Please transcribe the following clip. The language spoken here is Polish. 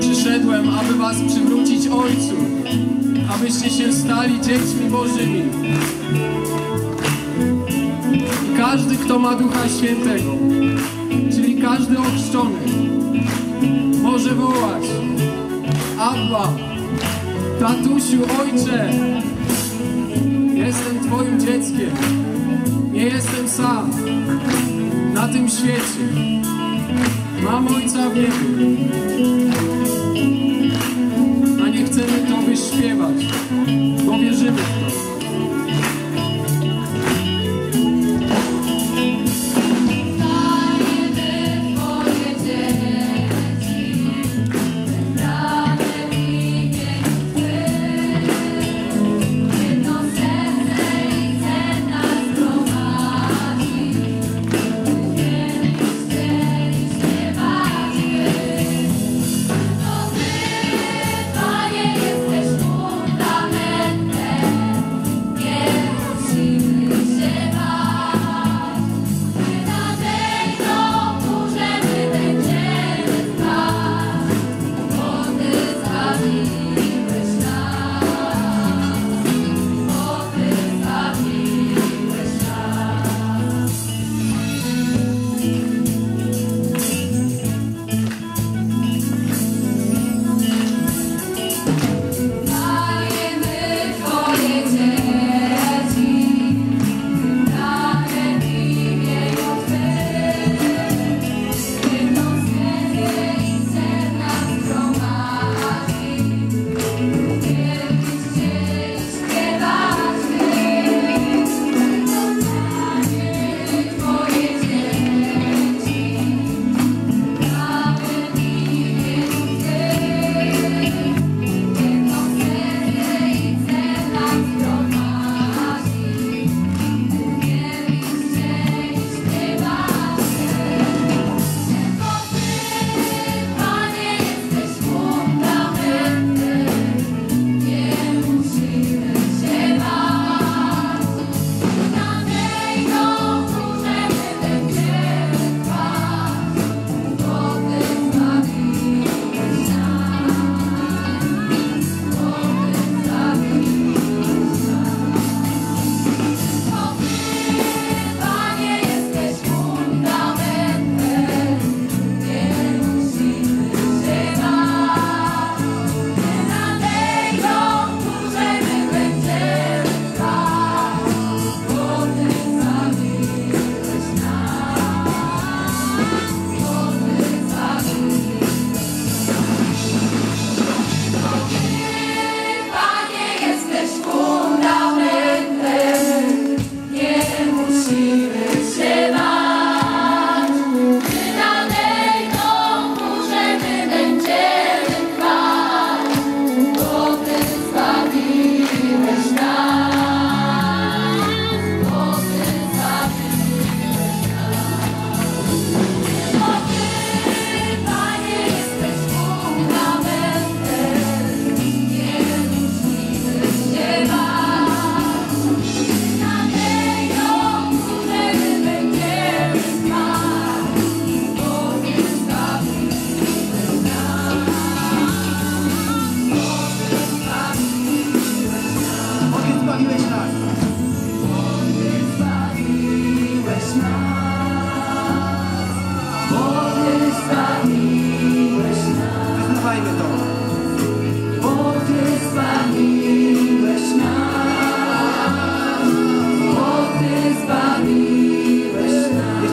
Przyszedłem, aby was przywrócić Ojcu, abyście się stali dziećmi Bożymi. Każdy, kto ma Ducha Świętego, czyli każdy ochrzczony, może wołać Abba, tatusiu, ojcze, jestem twoim dzieckiem, tym świecie. Mam ojca w niebie, a nie chcemy to wyśpiewać,